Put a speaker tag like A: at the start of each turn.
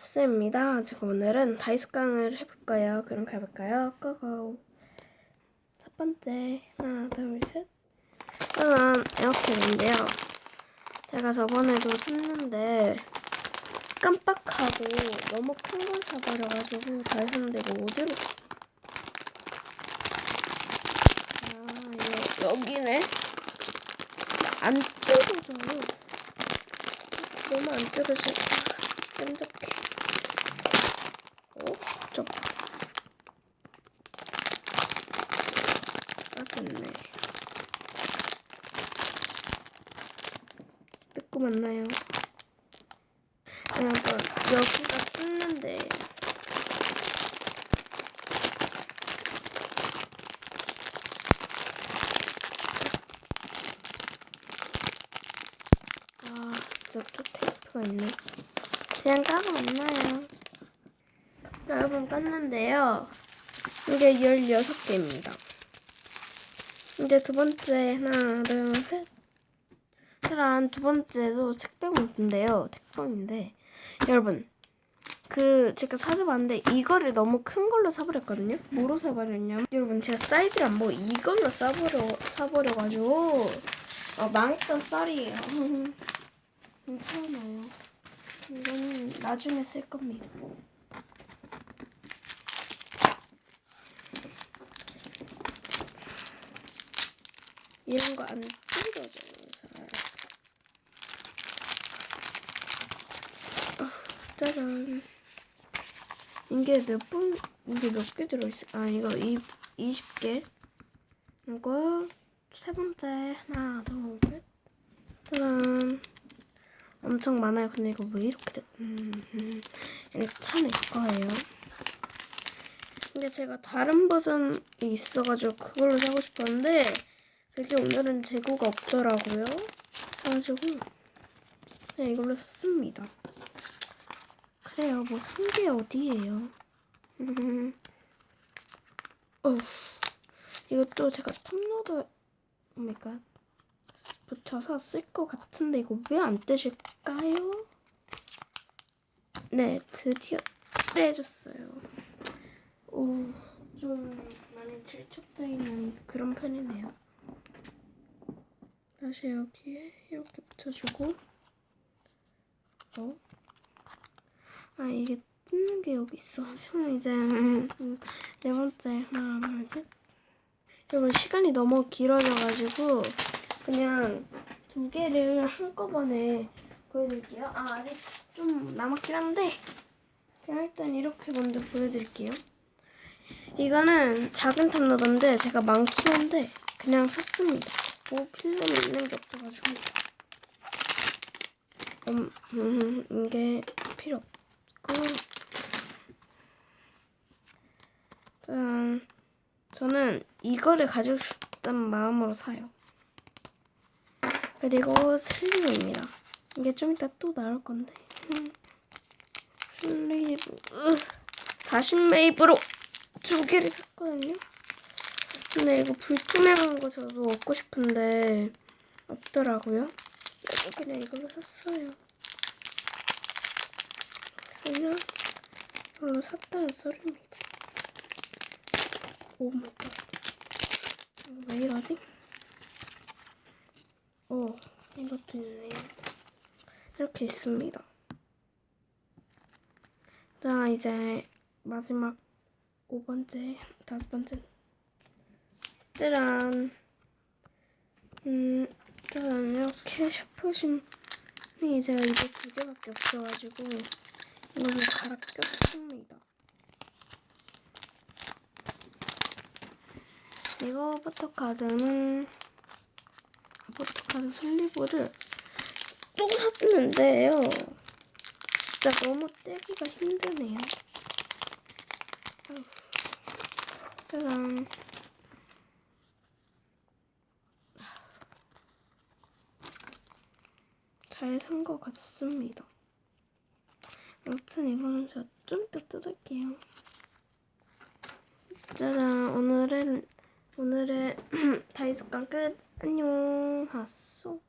A: 토스입니다. 제가 오늘은 다이소깡을 해볼 거예요. 그럼 가볼까요? 고고. 첫 번째, 하나, 둘, 셋. 이렇게 있는데요. 제가 저번에도 샀는데, 깜빡하고 너무 큰 걸 사버려가지고 잘 샀는데 이거 어디로. 아, 이거 여기네? 안 뜯어져요. 너무 안 뜯어져. 끈적해. 어? 좀. 아, 됐네. 뜯고 만나요. 여러분, 여기가 뜯는데. 아, 진짜 또 테이프가 있네. 그냥 까고 만나요. 여러분 깠는데요. 이게 16개입니다. 이제 두 번째 하나 둘 셋. 짜란 두 번째도 책배공인데요. 택배인데 여러분 그 제가 사줘봤는데 이거를 너무 큰 걸로 사버렸거든요. 뭐로 사버렸냐면 여러분 제가 사이즈를 안 보고 이걸로 사버려 사버려가지고 어, 망했던 썰이에요. 괜찮아요. 이거는 나중에 쓸 겁니다. 이런 거 안 뜯어져요, 잘. 아, 짜잔. 이게 몇 분, 이게 몇 개 들어있어? 아, 이거 이, 20개. 이거 세 번째. 하나, 둘, 셋. 짜잔. 엄청 많아요. 근데 이거 왜 이렇게 돼? 음, 음. 이거 차낼 거예요. 근데 제가 다른 버전이 있어가지고 그걸로 사고 싶었는데 그게 오늘은 재고가 없더라고요. 그래가지고 그냥 이걸로 샀습니다. 그래요. 뭐 산 게 어디예요. 음. 어, 이것도 제가 탑로더 옵니까? 붙여서 쓸 것 같은데 이거 왜 안 떼실까요? 네, 드디어 떼줬어요. 오, 좀 많이 질척돼 있는 그런 편이네요. 다시 여기에 이렇게 붙여주고 어? 아 이게 뜯는 게 여기 있어. 지금 이제 음, 음, 네 번째 하나 둘 셋. 여러분 시간이 너무 길어져가지고 그냥 두 개를 한꺼번에 보여드릴게요. 아 아직 좀 남았긴 한데 그냥 일단 이렇게 먼저 보여드릴게요. 이거는 작은 탑로더인데 제가 많긴 한데 그냥 샀습니다. 뭐 필름 있는 게 없어가지고 음, 음, 이게 필요 없고 짠 저는 이거를 가지고 싶다는 마음으로 사요. 그리고 슬리브입니다. 이게 좀 이따 또 나올 건데. 음. 슬리브. 40메이브로 두 개를 샀거든요. 근데 이거 불투명한 거 저도 얻고 싶은데 없더라고요. 그래서 그냥 이걸로 샀어요. 그냥 이걸로 샀다는 소리입니다. 오 마이 갓. 왜 이러지? 오, 이것도 있네요. 이렇게 있습니다. 자, 이제 마지막 5번째, 다섯 번째. 짜란. 음, 짜란. 이렇게 샤프심이 제가 이제 두 개밖에 없어가지고 이거를 갈아 꼈습니다. 이거 포토카드는 포토카드 슬리브를 또 샀는데요. 진짜 너무 떼기가 힘드네요. 짜란. 잘 산 것 같습니다. 아무튼 이거는 제가 좀 이따 뜯을게요. 짜잔, 오늘은, 오늘의 다이소깡 끝. 안녕, 하쏘.